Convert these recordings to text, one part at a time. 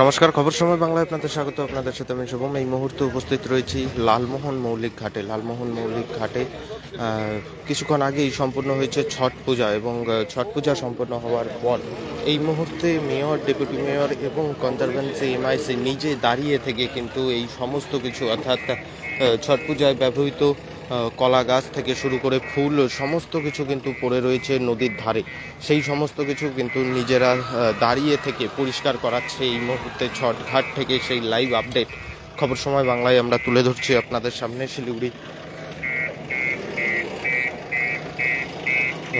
নমস্কার, খবর সময় বাংলায় আপনাদের স্বাগত। আপনাদের সাথে আমি শুভম। এই মুহূর্তে উপস্থিত রয়েছি লালমোহন মৌলিক ঘাটে। লালমোহন মৌলিক ঘাটে কিছুক্ষণ আগেই সম্পূর্ণ হয়েছে ছট পূজা এবং ছট পূজা সম্পন্ন হওয়ার পর এই মুহূর্তে মেয়র, ডেপুটি মেয়র এবং কনজারভেন্সি এমআইসি নিজে দাঁড়িয়ে থেকে কিন্তু এই সমস্ত কিছু অর্থাৎ ছট পূজায় ব্যবহৃত কলা গাছ থেকে শুরু করে ফুল, সমস্ত কিছু কিন্তু পড়ে রয়েছে নদীর ধারে। সেই সমস্ত কিছু কিন্তু নিজেরা দাঁড়িয়ে থেকে পরিষ্কার করাচ্ছে এই মুহূর্তে ছট ঘাট থেকে সেই লাইভ আপডেট খবর সময় বাংলায় আমরা তুলে ধরছি আপনাদের সামনে শিলিগুড়ি।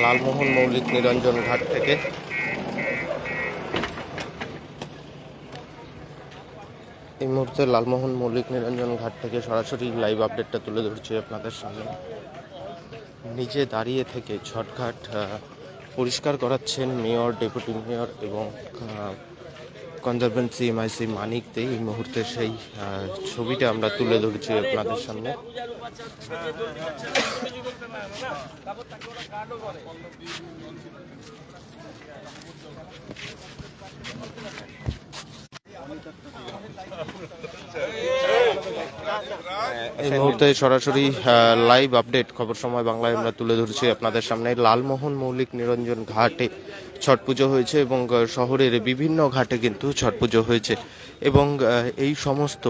লালমোহন মৌলিক নিরঞ্জন ঘাট থেকে। এই মুহূর্তে লালমোহন মৌলিক নিরঞ্জন ঘাট থেকে সরাসরি লাইভ আপডেটটা তুলে ধরছি আপনাদের সামনে। নিজে দাঁড়িয়ে থেকে ছটঘাট পরিষ্কার করাচ্ছেন মেয়র ডেপুটি মেয়র এবং কনজারভেন্সি এমআইসি মানিক দে। এই মুহূর্তে সেই ছবিটা আমরা তুলে ধরছি আপনাদের সামনে। এই মুহূর্তে সরাসরি লাইভ আপডেট খবর সময় বাংলায় আমরা তুলে ধরছি আপনাদের সামনে। লালমোহন মৌলিক নিরঞ্জন ঘাটে ছট পুজো হয়েছে এবং শহরের বিভিন্ন ঘাটে কিন্তু ছট পুজো হয়েছে। এবং এই সমস্ত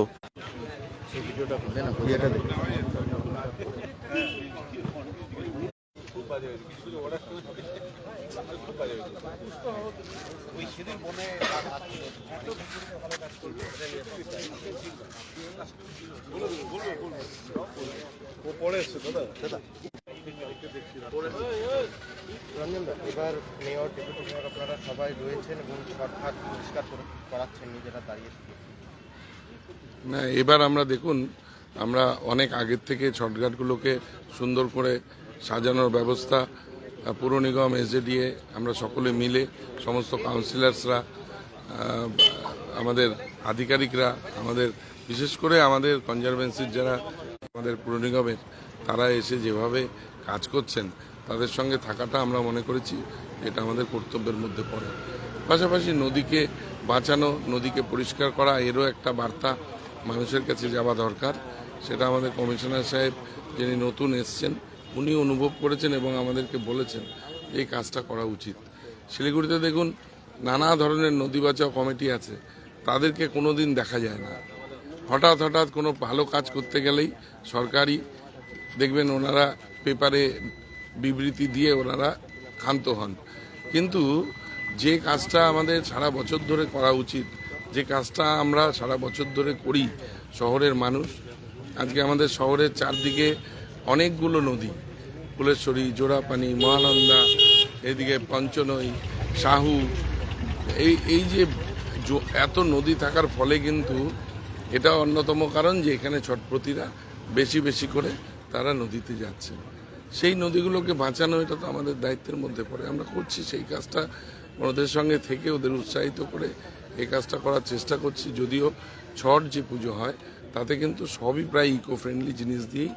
রঞ্জনদা এবার মেয়র ডেপুটি মেয়র আপনারা সবাই রয়েছেন এবং ছটঘাট পরিষ্কার করে- করাচ্ছেন নিজেরা দাঁড়িয়ে না, এবার আমরা দেখুন, আমরা অনেক আগের থেকে ছটঘাটগুলোকে সুন্দর করে সাজানোর ব্যবস্থা পুর নিগম এসজেডিএ আমরা সকলে মিলে সমস্ত কাউন্সিলার্সরা আমাদের আধিকারিকরা, আমাদের বিশেষ করে আমাদের কনজারভেন্সির যারা আমাদের পুর নিগমের, তারা এসে যেভাবে কাজ করছেন, তাদের সঙ্গে থাকাটা আমরা মনে করেছি, এটা আমাদের কর্তব্যের মধ্যে পড়ে। পাশাপাশি নদীকে বাঁচানো, নদীকে পরিষ্কার করা, এরও একটা বার্তা মানুষের কাছে যাওয়া দরকার, সেটা আমাদের কমিশনার সাহেব যিনি নতুন এসছেন উনি অনুভব করেছেন এবং আমাদেরকে বলেছেন যে এই কাজটা করা উচিত। শিলিগুড়িতে দেখুন, নানা ধরনের নদী বাঁচাও কমিটি আছে, তাদেরকে কোনো দিন দেখা যায় না। হঠাৎ হঠাৎ কোনো ভালো কাজ করতে গেলেই সরকারি, দেখবেন ওনারা পেপারে বিবৃতি দিয়ে ওনারা ক্ষান্ত হন। কিন্তু যে কাজটা আমাদের সারা বছর ধরে করা উচিত, যে কাজটা আমরা সারা বছর ধরে করি, শহরের মানুষ, আজকে আমাদের শহরের চারদিকে অনেকগুলো নদী ফুলেশ্বরী জোড়াপানি, মহানন্দা, এদিকে পঞ্চনই শাহু এই এই যে এত নদী থাকার ফলে কিন্তু এটা অন্যতম কারণ যে এখানে ছটপতিরা বেশি বেশি করে তারা নদীতে যাচ্ছে। সেই নদীগুলোকে বাঁচানো এটা তো আমাদের দায়িত্বের মধ্যে পড়ে। আমরা করছি সেই কাজটা, ওদের সঙ্গে থেকে ওদের উৎসাহিত করে এই কাজটা করার চেষ্টা করছি। যদিও ছট যে পুজো হয়, তাতে কিন্তু সবই প্রায় ইকো ফ্রেন্ডলি জিনিস দিয়েই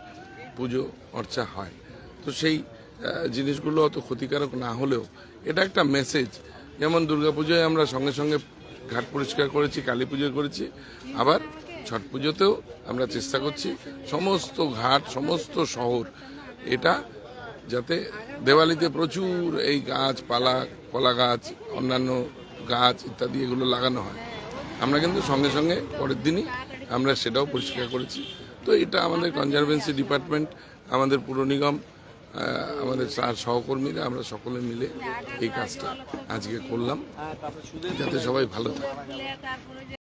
পুজো অর্চা হয়। তো সেই জিনিসগুলো অত ক্ষতিকারক না হলেও এটা একটা মেসেজ যেমন দুর্গাপুজোয় আমরা সঙ্গে সঙ্গে ঘাট পরিষ্কার করেছি, কালী পুজো করেছি, আবার ছট পুজোতেও আমরা চেষ্টা করছি সমস্ত ঘাট, সমস্ত শহর এটা যাতে দেওয়ালিতে প্রচুর এই গাছপালা, কলা গাছ, অন্যান্য গাছ ইত্যাদি এগুলো লাগানো হয়। আমরা কিন্তু সঙ্গে সঙ্গে পরের দিনই আমরা সেটাও পরিষ্কার করেছি। তো এটা আমাদের কনজারভেন্সি ডিপার্টমেন্ট আমাদের পুর নিগম আমাদের সহকর্মীরা, আমরা সকলে মিলে এই কাজটা আজকে করলাম। যাতে সবাই ভালো থাকে।